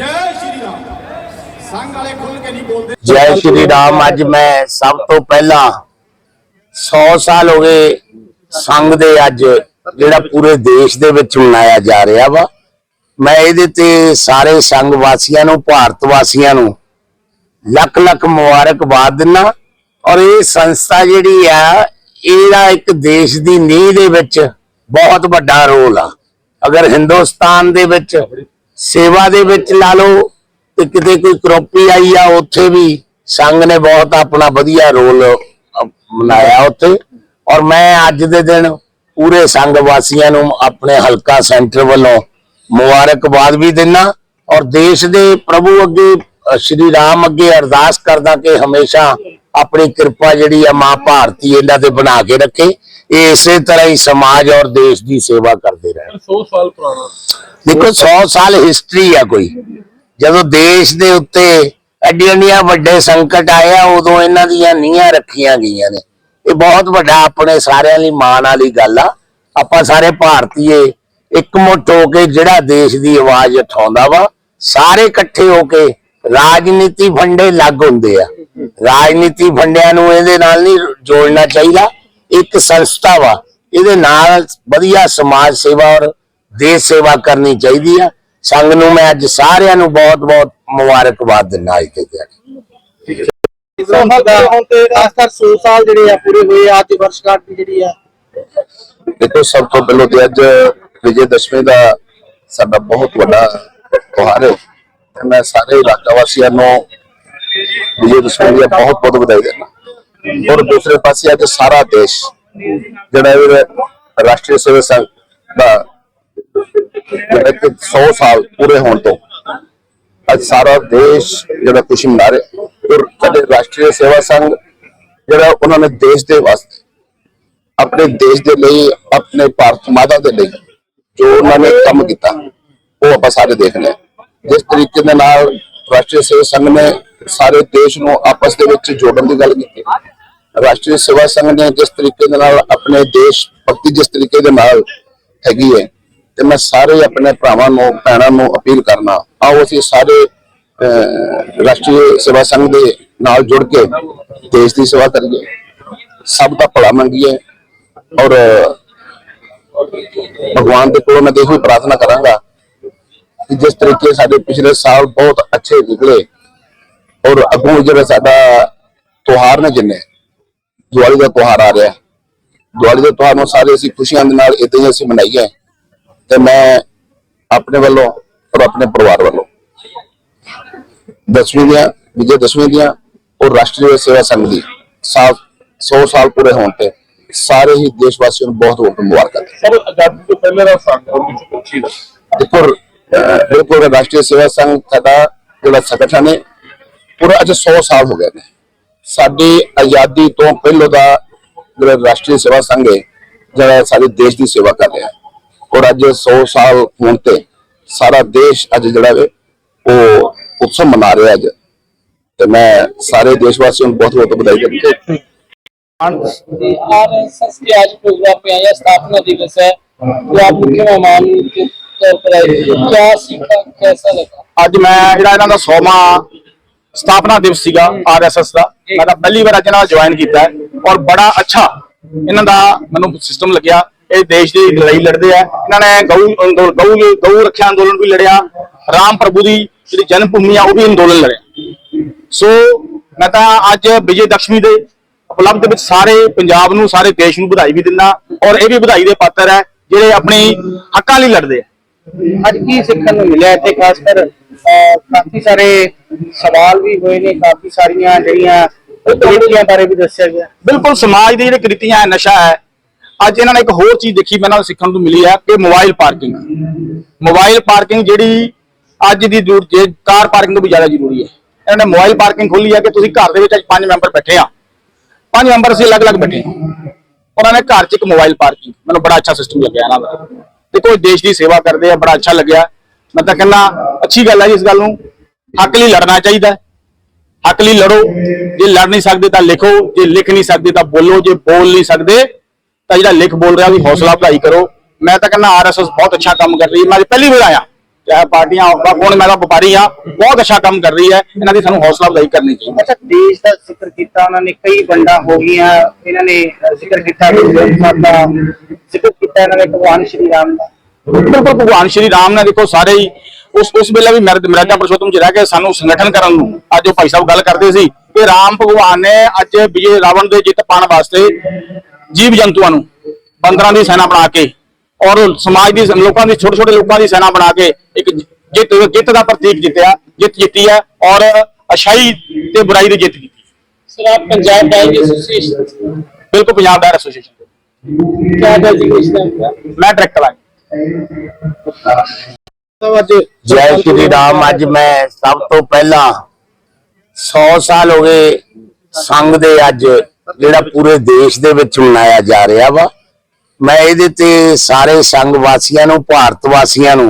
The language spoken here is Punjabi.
ਜੈ ਸ਼੍ਰੀ ਰਾਮ। ਸੰਘ ਵਾਲੇ ਖੁੱਲ ਕੇ ਨਹੀਂ ਬੋਲਦੇ। ਜੈ ਸ਼੍ਰੀ ਰਾਮ, ਅੱਜ ਮੈਂ ਸਭ ਤੋਂ ਪਹਿਲਾਂ 100 ਸਾਲ ਹੋ ਗਏ ਸੰਘ ਦੇ ਅੱਜ ਜਿਹੜਾ ਪੂਰੇ ਦੇਸ਼ ਦੇ ਵਿੱਚ ਮਨਾਇਆ ਜਾ ਰਿਹਾ ਵਾ। ਮੈਂ ਇਹਦੇ ਤੇ ਸਾਰੇ ਸੰਘ ਵਾਸੀਆਂ ਨੂੰ, ਭਾਰਤ ਵਾਸੀਆਂ ਨੂੰ ਲੱਖ ਲੱਖ ਮੁਬਾਰਕਬਾਦ ਦਿੰਨਾ ਔਰ ਇਹ ਸੰਸਥਾ ਜਿਹੜੀ ਆ, ਇਹਦਾ ਇੱਕ ਦੇਸ਼ ਦੀ ਨੀਂਹ ਦੇ ਵਿੱਚ ਬਹੁਤ ਵੱਡਾ ਰੋਲ ਆ। ਅਗਰ ਹਿੰਦੁਸਤਾਨ ਦੇ ਵਿੱਚ ਸੇਵਾ ਦੇ ਵਿੱਚ ਲਾ ਲਓ ਤੇ ਕਿਤੇ ਕੋਈ ਕਰੋਪੀ ਆਈ ਆ, ਉੱਥੇ ਵੀ ਸੰਘ ਨੇ ਬਹੁਤ ਆਪਣਾ ਵਧੀਆ ਰੋਲ ਮਨਾਇਆ ਉੱਥੇ। ਔਰ ਮੈਂ ਅੱਜ ਦੇ ਦਿਨ ਪੂਰੇ ਸੰਘ ਵਾਸੀਆਂ ਨੂੰ ਆਪਣੇ ਹਲਕਾ ਸੈਂਟਰ ਵੱਲੋਂ ਮੁਬਾਰਕਬਾਦ ਵੀ ਦਿੰਨਾ ਔਰ ਦੇਸ਼ ਦੇ ਪ੍ਰਭੂ ਅੱਗੇ ਸ਼੍ਰੀ ਰਾਮ ਅੱਗੇ ਅਰਦਾਸ ਕਰਦਾ ਕਿ ਹਮੇਸ਼ਾ ਆਪਣੀ ਕਿਰਪਾ ਜਿਹੜੀ ਆ ਮਾਂ ਭਾਰਤੀ ਇਹਨਾਂ ਤੇ ਬਣਾ ਕੇ ਰੱਖੇ। ਇਹ ਇਸੇ ਤਰ੍ਹਾਂ ਹੀ ਸਮਾਜ ਔਰ ਦੇਸ਼ ਦੀ ਸੇਵਾ ਕਰਦੇ ਰਹਿਣ। 100 ਸਾਲ ਪੁਰਾਣਾ। ਦੇਖੋ 100 ਸਾਲ ਹਿਸਟਰੀ ਆ ਕੋਈ। ਜਦੋਂ ਦੇਸ਼ ਦੇ ਉੱਤੇ ਐਡੀਆਂ ਵੱਡੇ ਸੰਕਟ ਆਏ ਉਦੋਂ ਇਹਨਾਂ ਦੀਆਂ ਨੀਹਾਂ ਰੱਖੀਆਂ ਗਈਆਂ ਨੇ। ਇਹ ਬਹੁਤ ਵੱਡਾ ਆਪਣੇ ਸਾਰਿਆਂ ਲਈ ਮਾਣ ਵਾਲੀ ਗੱਲ ਆ। ਆਪਾਂ ਸਾਰੇ ਭਾਰਤੀਏ ਇਕਮੁੱਠ ਹੋ ਕੇ ਜਿਹੜਾ ਦੇਸ਼ ਦੀ ਆਵਾਜ਼ ਉਠਾਉਂਦਾ ਵਾ, ਸਾਰੇ ਇਕੱਠੇ ਹੋ ਕੇ ਰਾਜਨੀਤੀ ਫੰਡੇ ਲੱਗ ਹੁੰਦੇ ਆ। ਰਾਜਨੀਤੀ ਫੰਡਿਆਂ ਨੂੰ ਇਹਦੇ ਨਾਲ ਨਹੀਂ ਜੋੜਨਾ ਚਾਹੀਦਾ। ਇੱਕ ਸੰਸਥਾ ਵਾ, ਇਹਦੇ ਨਾਲ ਵਧੀਆ ਸਮਾਜ ਸੇਵਾ ਔਰ ਦੇਸ਼ ਸੇਵਾ ਕਰਨੀ ਚਾਹੀਦੀ ਆ। ਸੰਘ ਨੂੰ ਮੈਂ ਅੱਜ ਸਾਰਿਆਂ ਨੂੰ ਬਹੁਤ ਬਹੁਤ ਮੁਬਾਰਕਬਾਦ ਦਿੰਦਾ ਅੱਜ ਦੇ ਦਿਨ ਹੁਣ ਤੇ ਤੇ 100 ਸਾਲ ਜਿਹੜੇ ਆ ਪੂਰੇ ਹੋਏ ਆ ਅੱਜ ਵਰਸ਼ਗਾਠ ਦੀ ਜਿਹੜੀ ਆ। ਦੇਖੋ ਸਭ ਤੋਂ ਪਹਿਲਾਂ ਤੇ ਅੱਜ ਵਿਜੇ ਦਸ਼ਮੀ ਦਾ ਸਾਡਾ ਬਹੁਤ ਵੱਡਾ ਤਿਉਹਾਰ ਹੈ। ਤੇ ਮੈਂ ਸਾਰੇ ਇਲਾਕਾ ਵਾਸੀਆਂ ਨੂੰ ਵਿਜੇ ਦਸ਼ਮੀ ਦੀਆਂ ਬਹੁਤ ਬਹੁਤ ਵਧਾਈ ਦਿੰਦਾ ਔਰ ਦੂਸਰੇ ਪਾਸੇ ਅੱਜ ਸਾਰਾ ਦੇਸ਼ ਜਿਹੜਾ ਇਹ ਰਾਸ਼ਟਰੀ ਸੇਵਾ ਸੰਘ ਦਾ ਜਿਹੜਾ ਕਿ 100 ਸਾਲ ਪੂਰੇ ਹੋਣ ਤੋਂ ਅੱਜ ਸਾਰਾ ਦੇਸ਼ ਜਿਹੜਾ ਖੁਸ਼ੀ ਮਨਾ ਰਿਹਾ। ਔਰ ਸਾਡੇ ਰਾਸ਼ਟਰੀ ਸੇਵਾ ਸੰਘ ਜਿਹੜਾ ਉਹਨਾਂ ਨੇ ਦੇਸ਼ ਦੇ ਵਾਸਤੇ, ਆਪਣੇ ਦੇਸ਼ ਦੇ ਲਈ, ਆਪਣੇ ਭਾਰਤ ਮਾਤਾ ਦੇ ਲਈ ਜੋ ਉਹਨਾਂ ਨੇ ਕੰਮ ਕੀਤਾ, ਉਹ ਆਪਾਂ ਸਾਰੇ ਦੇਖਦੇ ਹਾਂ। ਜਿਸ ਤਰੀਕੇ ਦੇ ਨਾਲ ਰਾਸ਼ਟਰੀ ਸੇਵਾ ਸੰਘ ਨੇ ਸਾਰੇ ਦੇਸ਼ ਨੂੰ ਆਪਸ ਦੇ ਵਿੱਚ ਜੋੜਨ ਦੀ ਗੱਲ ਕੀਤੀ। ਰਾਸ਼ਟਰੀ ਸੇਵਾ ਸੰਘ ਨੇ ਜਿਸ ਤਰੀਕੇ ਦੇ ਨਾਲ ਆਪਣੇ ਦੇਸ਼ ਭਗਤੀ ਜਿਸ ਤਰੀਕੇ ਦੇ ਨਾਲ ਹੈਗੀ ਹੈ ਤੇ ਮੈਂ ਸਾਰੇ ਆਪਣੇ ਭਰਾਵਾਂ ਨੂੰ ਭੈਣਾਂ ਨੂੰ ਅਪੀਲ ਕਰਨਾ ਆਓ ਅਸੀਂ ਸਾਰੇ ਅਹ, ਰਾਸ਼ਟਰੀ ਸੇਵਾ ਸੰਘ ਦੇ ਨਾਲ ਜੁੜ ਕੇ ਦੇਸ਼ ਦੀ ਸੇਵਾ ਕਰੀਏ। ਸਭ ਦਾ ਭਲਾ ਮੰਗੀਏ ਔਰ ਭਗਵਾਨ ਦੇ ਕੋਲੋਂ ਮੈਂ ਦੇਖੋ ਪ੍ਰਾਰਥਨਾ ਕਰਾਂਗਾ ਕਿ ਜਿਸ ਤਰੀਕੇ ਸਾਡੇ ਪਿਛਲੇ ਸਾਲ ਬਹੁਤ ਅੱਛੇ ਨਿਕਲੇ ਔਰ ਅੱਗੋਂ ਜਿਹੜਾ ਸਾਡਾ ਤਿਉਹਾਰ ਨੇ ਜਿੰਨੇ ਦੀਵਾਲੀ ਦਾ ਤਿਉਹਾਰ ਆ ਰਿਹਾ। ਦੀਵਾਲੀ ਦੇ ਤਿਉਹਾਰ ਨੂੰ ਸਾਰੇ ਅਸੀਂ ਖੁਸ਼ੀਆਂ ਦੇ ਨਾਲ ਇਦਾਂ ਹੀ ਅਸੀਂ ਮਨਾਈਏ। ਤੇ ਮੈਂ ਆਪਣੇ ਵੱਲੋਂ ਔਰ ਆਪਣੇ ਪਰਿਵਾਰ ਵੱਲੋਂ ਦਸਵੀਂ ਦੀਆਂ ਵਿਜੇ ਦਸਵੀਂ ਦੀਆਂ ਔਰ ਰਾਸ਼ਟਰੀ ਸੇਵਾ ਸੰਘ ਦੀ ਸਾਲ 100 ਸਾਲ ਪੂਰੇ ਹੋਣ ਤੇ ਸਾਰੇ ਹੀ ਦੇਸ਼ ਵਾਸੀਆਂ ਨੂੰ ਬਹੁਤ ਬਹੁਤ ਮੁਬਾਰਕਾਂ। ਸਰ ਆਜ਼ਾਦੀ ਤੋਂ ਪਹਿਲੇ ਦਾ ਸੰਗ 1925 ਦਾ ਦੇਖੋ ਅਹ, ਬਿਲਕੁਲ ਰਾਸ਼ਟਰੀ ਸੇਵਾ ਸੰਘ ਸਾਡਾ ਜਿਹੜਾ ਸੰਗਠਨ ਹੈ ਪੂਰਾ ਅੱਜ 100 ਸਾਲ ਹੋ ਗਏ ਨੇ। ਸਾਡੀ ਆਜ਼ਾਦੀ ਤੋਂ ਪਹਿਲੋਂ ਦਾ ਜਿਹੜਾ ਰਾਸ਼ਟਰੀ ਸੇਵਾ ਸੰਘ ਹੈ ਜਿਹੜਾ ਸਾਡੇ ਦੇਸ਼ ਦੀ ਸੇਵਾ ਕਰ ਰਿਹਾ ਹੈ। ਔਰ ਅੱਜ 100 ਸਾਲ ਹੋਣ ਤੇ ਸਾਰਾ ਦੇਸ਼ ਅੱਜ ਜਿਹੜਾ ਵੇ ਉਹ ਉਤਸਵ ਮਨਾ ਰਿਹਾ ਅੱਜ ਤੇ ਮੈਂ ਸਾਰੇ ਦੇਸ਼ ਵਾਸੀਆਂ ਨੂੰ ਬਹੁਤ ਬਹੁਤ ਵਧਾਈ ਦਿੰਦਾ आरएसएस के आज प्रोग्राम पे आया स्थापना दिवस है तो आप मुख्य मेहमान के तौर पर आए थे। क्या सीखा कैसा लगा ਅੱਜ ਮੈਂ ਜਿਹੜਾ ਇਹਨਾਂ ਦਾ 100ਵਾਂ ਸਥਾਪਨਾ ਦਿਵਸ ਸੀਗਾ ਆਰਐਸਐਸ ਦਾ ਮੈਂ ਤਾਂ ਪਹਿਲੀ ਵਾਰ ਅੱਜ ਨਾਲ ਜੁਆਇਨ ਕੀਤਾ ਹੈ ਔਰ ਬੜਾ ਅੱਛਾ ਇਹਨਾਂ ਦਾ ਮੈਨੂੰ ਸਿਸਟਮ ਲੱਗਿਆ ਇਹ ਦੇਸ਼ ਦੀ ਲੜਾਈ ਲੜਦੇ ਆ। ਇਹਨਾਂ ਨੇ ਗਊ ਅੰਦੋਲਨ ਗਊ ਗਊ ਰੱਖਿਆ ਅੰਦੋਲਨ ਵੀ ਲੜਿਆ। ਰਾਮ ਪ੍ਰਭੂ ਦੀ ਜਿਹੜੀ ਜਨਮ ਭੂਮੀ ਆ ਉਹ ਵੀ ਅੰਦੋਲਨ ਲੜਿਆ। ਸੋ ਮੈਂ ਤਾਂ ਅੱਜ ਵਿਜੇ ਦਸ਼ਮੀ ਦੇ ਉਪਲਬਧ ਵਿੱਚ ਸਾਰੇ ਪੰਜਾਬ ਨੂੰ ਸਾਰੇ ਦੇਸ਼ ਨੂੰ ਵਧਾਈ ਵੀ ਦਿੰਦਾ ਔਰ ਇਹ ਵੀ ਵਧਾਈ ਦੇ ਪਾਤਰ ਹੈ ਜਿਹੜੇ ਆਪਣੀ ਹੱਕਾਂ ਲਈ ਲੜਦੇ ਆ। ਅੱਜ ਕੀ ਸਿੱਖਣ ਨੂੰ ਮਿਲਿਆ ਇੱਥੇ? ਖਾਸ ਕਰ ਕਾਫੀ ਸਾਰੇ ਸਵਾਲ ਵੀ ਹੋਏ ਨੇ ਕਾਫੀ ਸਾਰੀਆਂ ਜਿਹੜੀਆਂ ਕੁਰੀਤੀਆਂ ਬਾਰੇ ਵੀ ਦੱਸਿਆ ਗਿਆ। ਬਿਲਕੁਲ ਸਮਾਜ ਦੀ ਜਿਹੜੀ ਕ੍ਰਿਤੀਆਂ ਹੈ ਨਸ਼ਾ ਹੈ ਅੱਜ ਇਹਨਾਂ ਨੇ ਇੱਕ ਹੋਰ ਚੀਜ਼ ਦੇਖੀ ਮੈਨੂੰ ਨਾਲ ਸਿੱਖਣ ਨੂੰ ਮਿਲੀ ਹੈ ਕਿ ਮੋਬਾਈਲ ਪਾਰਕਿੰਗ ਮੋਬਾਈਲ ਪਾਰਕਿੰਗ ਜਿਹੜੀ ਅੱਜ ਦੀ ਦੂਰ ਜੇ ਕਾਰ ਪਾਰਕਿੰਗ ਤੋਂ ਵੀ ਜ਼ਿਆਦਾ ਜ਼ਰੂਰੀ ਹੈ। ਇਹਨਾਂ ਨੇ ਮੋਬਾਈਲ ਪਾਰਕਿੰਗ ਖੋਲੀ ਹੈ ਕਿ ਤੁਸੀਂ ਘਰ ਦੇ ਵਿੱਚ ਅੱਜ ਪੰਜ ਮੈਂਬਰ ਬੈਠੇ ਆ। ਪੰਜ ਮੈਂਬਰ ਅਸੀਂ ਅਲੱਗ-ਅਲੱਗ ਬੈਠੇ ਹਾਂ ਉਹਨਾਂ ਨੇ ਘਰ 'ਚ ਇੱਕ ਮੋਬਾਈਲ ਪਾਰਕਿੰਗ ਮੈਨੂੰ ਬੜਾ ਅੱਛਾ ਸਿਸਟਮ ਲੱਗਿਆ ਇਹਨਾਂ ਦਾ। ਦੇਖੋ, ਇਹ ਦੇਸ਼ ਦੀ ਸੇਵਾ ਕਰਦੇ ਆ, ਬੜਾ ਅੱਛਾ ਲੱਗਿਆ। ਮੈਂ ਤਾਂ ਕਹਿੰਦਾ, ਅੱਛੀ ਗੱਲ ਹੈ ਜੀ ਇਸ ਗੱਲ ਨੂੰ। ਹੱਕ ਲਈ ਲੜਨਾ ਚਾਹੀਦਾ ਹੱਕ ਲਈ ਲੜੋ। ਜੇ ਲੜ ਨਹੀਂ ਸਕਦੇ ਤਾਂ ਲਿਖੋ। ਜੇ ਲਿਖ ਨਹੀਂ ਸਕਦੇ ਤਾਂ ਬੋਲੋ। ਜੇ ਬੋਲ ਨਹੀਂ ਸਕਦੇ ਤਾਂ ਜਿਹੜਾ ਲਿਖ ਬੋਲ ਰਿਹਾ ਉਹਦੀ ਹੌਸਲਾ ਅਫਜ਼ਾਈ ਕਰੋ। ਮੈਂ ਤਾਂ ਕਹਿੰਦਾ ਆਰਐਸਐਸ ਬਹੁਤ ਅੱਛਾ ਕੰਮ ਕਰ ਰਹੀ ਹੈ। ਮੈਂ ਅੱਜ ਪਹਿਲੀ ਵਾਰ ਆਇਆ। ਚਾਹੇ ਪਾਰਟੀਆਂ ਆਪਦਾ ਕੋਣ ਮੈਂ ਤਾਂ ਵਪਾਰੀ ਆ ਬਹੁਤ ਅੱਛਾ ਕੰਮ ਕਰ ਰਹੀ ਹੈ। ਇਹਨਾਂ ਦੀ ਸਾਨੂੰ ਹੌਸਲਾ ਅਫਜ਼ਾਈ ਕਰਨੀ ਚਾਹੀਦੀ ਅੱਛਾ ਦੇਸ਼ ਦਾ ਜ਼ਿਕਰ ਕੀਤਾ ਉਹਨਾਂ ਨੇ ਕਈ ਵੰਡਾਂ ਹੋ ਗਈਆਂ। ਇਹਨਾਂ ਨੇ ਜ਼ਿਕਰ ਕੀਤਾ ਗੁਰੂ ਗ੍ਰੰਥ ਸਾਹਿਬ ਦਾ। ਜ਼ਿਕਰ ਕੀਤਾ ਇਹਨਾਂ ਨੇ ਭਗਵਾਨ ਸ਼੍ਰੀ ਰਾਮ ਦਾ। ਬਿਲਕੁਲ ਭਗਵਾਨ ਸ਼੍ਰੀ ਰਾਮ ਨੇ ਦੇਖੋ ਸਾਰੇ ਹੀ ਉਸ ਉਸ ਵੇਲੇ ਵੀ ਮਰਦ ਮਰਾਜਾ ਪਰਸ਼ੋਤਮ ਚ ਰਹਿ ਕੇ ਸਾਨੂੰ ਸੰਗਠਨ ਕਰਨ ਨੂੰ ਅੱਜ ਉਹ ਭਾਈ ਸਾਹਿਬ ਗੱਲ ਕਰਦੇ ਸੀ ਕਿ ਰਾਮ ਭਗਵਾਨ ਨੇ ਅੱਜ ਵਿਜੇ ਰਾਵਣ ਦੇ ਜਿੱਤ ਪਾਉਣ ਵਾਸਤੇ ਜੀਵ ਜੰਤੂਆਂ ਨੂੰ ਬੰਦਰਾਂ ਦੀ ਸੈਨਾ ਬਣਾ ਕੇ ਔਰ ਸਮਾਜ ਦੀ ਲੋਕਾਂ ਦੀ ਛੋਟੇ ਛੋਟੇ ਲੋਕਾਂ ਦੀ ਸੈਨਾ ਬਣਾ ਕੇ ਇੱਕ ਜਿੱਤ ਜਿੱਤ ਦਾ ਪ੍ਰਤੀਕ ਜਿੱਤਿਆ ਜਿੱਤ ਜਿੱਤੀ ਹੈ ਔਰ ਅਸ਼ਾਈ ਤੇ ਬੁਰਾਈ ਦੀ ਜਿੱਤ ਕੀਤੀ। ਸਰ ਆਪ ਪੰਜਾਬ ਡਾਇਰ ਐਸੋਸੀਏਸ਼ਨ ਬਿਲਕੁਲ ਪੰਜਾਬ ਡਾਇਰ ਐਸੋਸੀਏਸ਼ਨ ਕਿਆ ਡੈਜੀਗੇਸ਼ਨ ਮੈਂ ਡਾਇਰੈਕਟਰ ਆ ਜੈ ਸ਼੍ਰੀ ਰਾਮ ਅੱਜ ਮੈਂ ਸਭ ਤੋਂ ਪਹਿਲਾਂ 100 ਸਾਲ ਹੋ ਗਏ ਸੰਗ ਦੇ ਅੱਜ ਜਿਹੜਾ ਪੂਰੇ ਦੇਸ਼ ਦੇ ਵਿੱਚ ਮਨਾਇਆ ਜਾ ਰਿਹਾ ਵਾ, ਮੈਂ ਇਹਦੇ ਤੇ ਸਾਰੇ ਸੰਘ ਵਾਸੀਆਂ ਨੂੰ, ਭਾਰਤ ਵਾਸੀਆਂ ਨੂੰ